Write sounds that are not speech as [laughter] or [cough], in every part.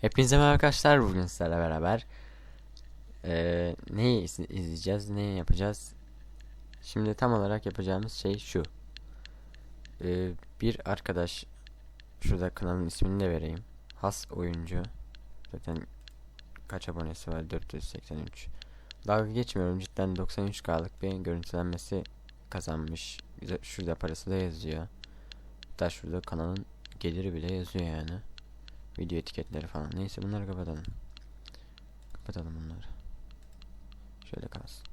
Hepinize merhaba arkadaşlar. Bugün sizlerle beraber eee neyi iz- izleyeceğiz, neyi yapacağız? Şimdi tam olarak yapacağımız şey şu. Eee, bir arkadaş, şurada kanalın ismini de vereyim. Has oyuncu. Zaten kaç abonesi var? 483. Dalga geçmiyorum. Cidden 93K'lık bir görüntülenmesi kazanmış. Şurada parası da yazıyor. Hatta şurada kanalın geliri bile yazıyor yani. Video etiketleri falan. Neyse bunları kapatalım. Kapatalım bunları. Şöyle kalsın.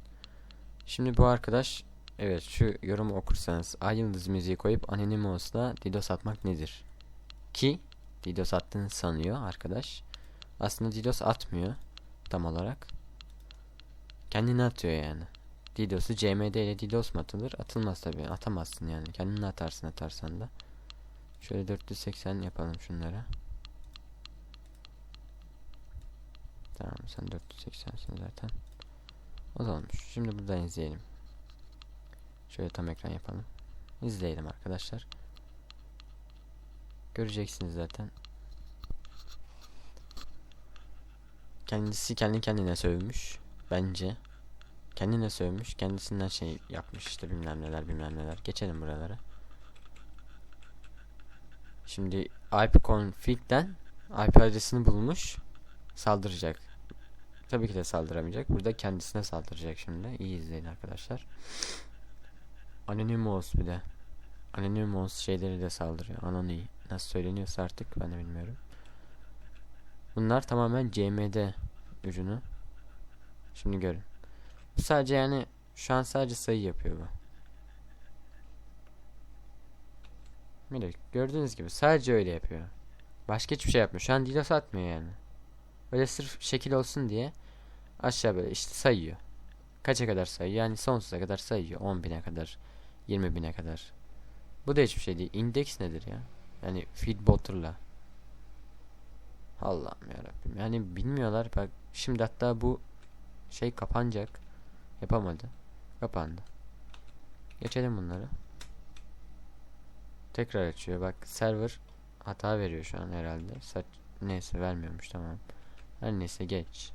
Şimdi bu arkadaş evet şu yorumu okursanız Ay Yıldız müziği koyup Anonymous'la DDoS atmak nedir? Ki DDoS attığını sanıyor arkadaş. Aslında DDoS atmıyor tam olarak. Kendini atıyor yani. DDoS'u CMD ile DDoS mu atılır? Atılmaz tabi. Atamazsın yani. Kendini atarsın atarsan da. Şöyle 480 yapalım şunlara. Tamam sen 480'sin zaten. O olmuş. Şimdi buradan izleyelim. Şöyle tam ekran yapalım. İzleyelim arkadaşlar. Göreceksiniz zaten. Kendisi kendi kendine sövmüş. Bence. Kendine sövmüş. Kendisinden şey yapmış işte bilmem neler bilmem neler. Geçelim buralara. Şimdi IP config'den IP adresini bulmuş. Saldıracak. Tabii ki de saldıramayacak. Burada kendisine saldıracak şimdi. İyi izleyin arkadaşlar. Anonymous bir de. Anonymous şeyleri de saldırıyor. Anony. Nasıl söyleniyorsa artık ben de bilmiyorum. Bunlar tamamen CMD ürünü. Şimdi görün. Bu sadece yani şu an sadece sayı yapıyor bu. Bir gördüğünüz gibi sadece öyle yapıyor. Başka hiçbir şey yapmıyor. Şu an DDoS atmıyor yani. Böyle sırf şekil olsun diye aşağı böyle işte sayıyor. Kaça kadar sayıyor? Yani sonsuza kadar sayıyor. 10 bine kadar, 20 bine kadar. Bu da hiçbir şey değil. Index nedir ya? Yani feedbotter'la. Allah'ım yarabbim. Yani bilmiyorlar. Bak şimdi hatta bu şey kapanacak. Yapamadı. Kapandı. Geçelim bunları. Tekrar açıyor. Bak server hata veriyor şu an herhalde. Saç neyse vermiyormuş tamam. Her neyse geç.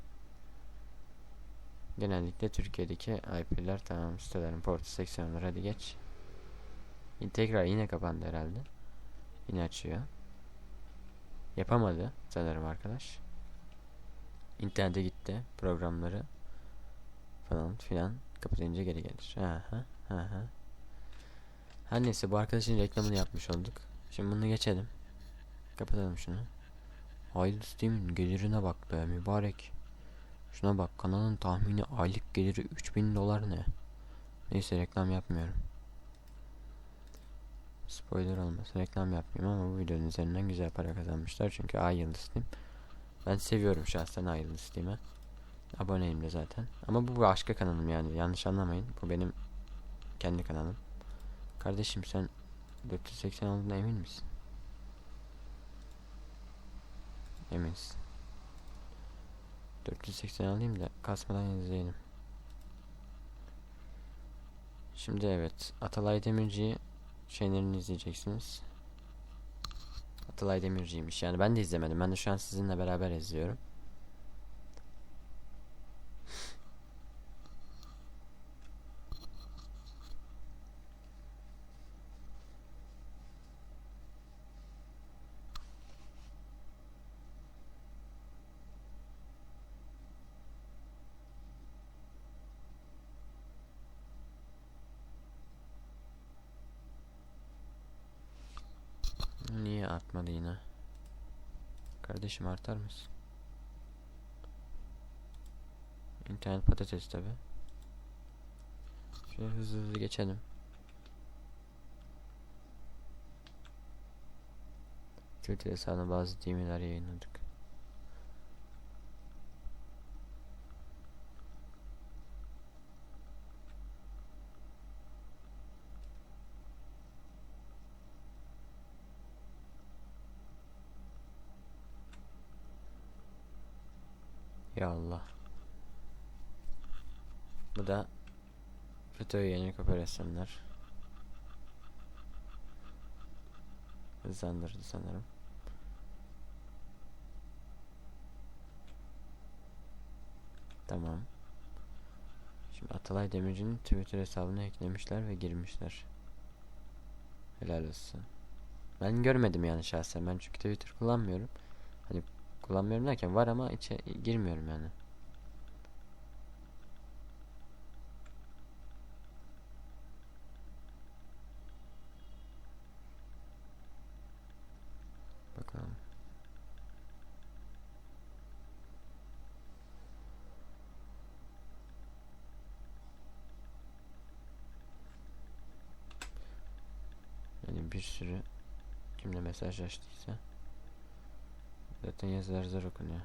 Genellikle Türkiye'deki IP'ler tamam sitelerin portu 80 hadi geç. Tekrar yine kapandı herhalde. Yine açıyor. Yapamadı sanırım arkadaş. İnternete gitti programları falan filan kapatınca geri gelir. Aha, aha. Her neyse bu arkadaşın reklamını yapmış olduk. Şimdi bunu geçelim. Kapatalım şunu. Hayırlı Steam'in gelirine bak be mübarek. Şuna bak kanalın tahmini aylık geliri 3000 dolar ne? Neyse reklam yapmıyorum. Spoiler olmasın reklam yapmayayım ama bu videonun üzerinden güzel para kazanmışlar çünkü Ay Yıldız Steam. Ben seviyorum şahsen Ay Yıldız Steam'e. Aboneyim de zaten. Ama bu başka kanalım yani yanlış anlamayın. Bu benim kendi kanalım. Kardeşim sen 480 olduğuna emin misin? Eminsin. 480 alayım da kasmadan izleyelim. Şimdi evet Atalay Demirci'yi şeylerini izleyeceksiniz. Atalay Demirci'ymiş yani ben de izlemedim. Ben de şu an sizinle beraber izliyorum. Artmadı yine? Kardeşim artar mısın? İnternet patates tabi. Şöyle hızlı hızlı geçelim. Twitter hesabına bazı demirler yayınladık. Ya Allah. Bu da FETÖ'ye yönelik operasyonlar. Hızlandırdı sanırım. Tamam. Şimdi Atalay Demirci'nin Twitter hesabına eklemişler ve girmişler. Helal olsun. Ben görmedim yani şahsen. Ben çünkü Twitter kullanmıyorum. Kullanmıyorum derken var ama içe girmiyorum yani. Bakalım. Yani bir sürü kimle mesajlaştıysa zaten yazılar zor okunuyor.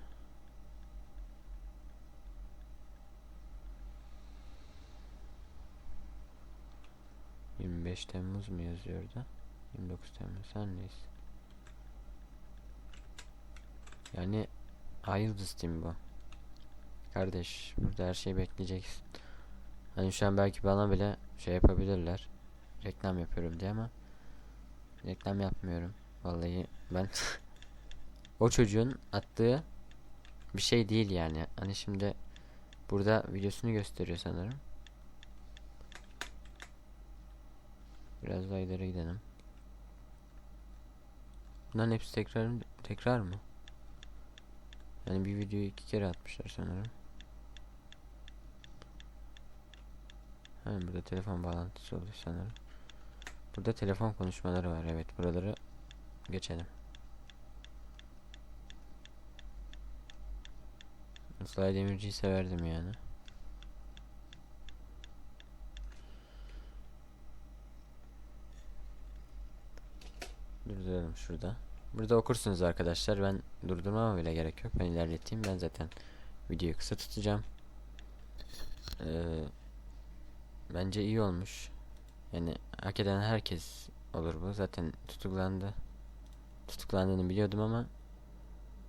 ...25 Temmuz mu yazıyordu? 29 Temmuz her neyse. Yani Ay Yıldız bu. Kardeş burada her şeyi bekleyeceksin. Hani şu an belki bana bile şey yapabilirler. Reklam yapıyorum diye ama reklam yapmıyorum. Vallahi ben [laughs] o çocuğun attığı bir şey değil yani. Hani şimdi burada videosunu gösteriyor sanırım. Biraz daha ileri gidelim. Bunların hepsi tekrar tekrar mı? Yani bir videoyu iki kere atmışlar sanırım. Ha, burada telefon bağlantısı oluyor sanırım. Burada telefon konuşmaları var. Evet buraları geçelim. Slay Demirci'yi severdim yani. Durduralım şurada. Burada okursunuz arkadaşlar. Ben durdurmama bile gerek yok. Ben ilerleteyim. Ben zaten videoyu kısa tutacağım. Ee, bence iyi olmuş. Yani hak eden herkes olur bu. Zaten tutuklandı. Tutuklandığını biliyordum ama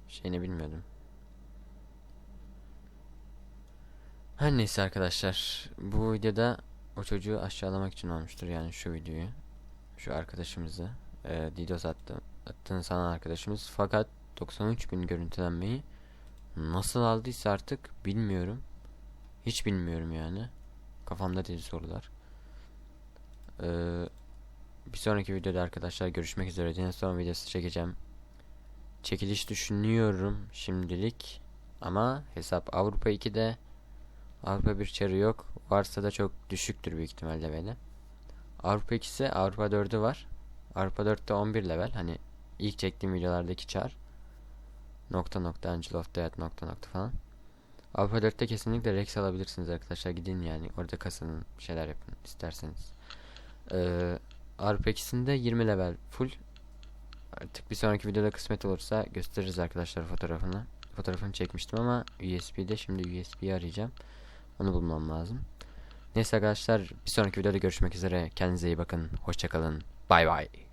şeyini bilmiyordum. Her neyse arkadaşlar. Bu videoda o çocuğu aşağılamak için olmuştur. Yani şu videoyu. Şu arkadaşımızı. E, DDoS attı, attığını sanan arkadaşımız. Fakat 93 bin görüntülenmeyi nasıl aldıysa artık bilmiyorum. Hiç bilmiyorum yani. Kafamda değil sorular. Ee, bir sonraki videoda arkadaşlar görüşmek üzere. Yine son videosu çekeceğim. Çekiliş düşünüyorum şimdilik. Ama hesap Avrupa 2'de Avrupa 1 çarı yok. Varsa da çok düşüktür büyük ihtimalle böyle. Avrupa 2'si Avrupa 4'ü var. Avrupa 4'te 11 level. Hani ilk çektiğim videolardaki çar. Nokta nokta Angel of Death nokta nokta falan. Avrupa 4'te kesinlikle Rex alabilirsiniz arkadaşlar. Gidin yani. Orada kasının şeyler yapın isterseniz. Ee, Avrupa 2'sinde 20 level full. Artık bir sonraki videoda kısmet olursa gösteririz arkadaşlar fotoğrafını. Fotoğrafını çekmiştim ama USB'de şimdi USB'yi arayacağım. Onu bulmam lazım. Neyse arkadaşlar bir sonraki videoda görüşmek üzere. Kendinize iyi bakın. Hoşçakalın. Bay bay.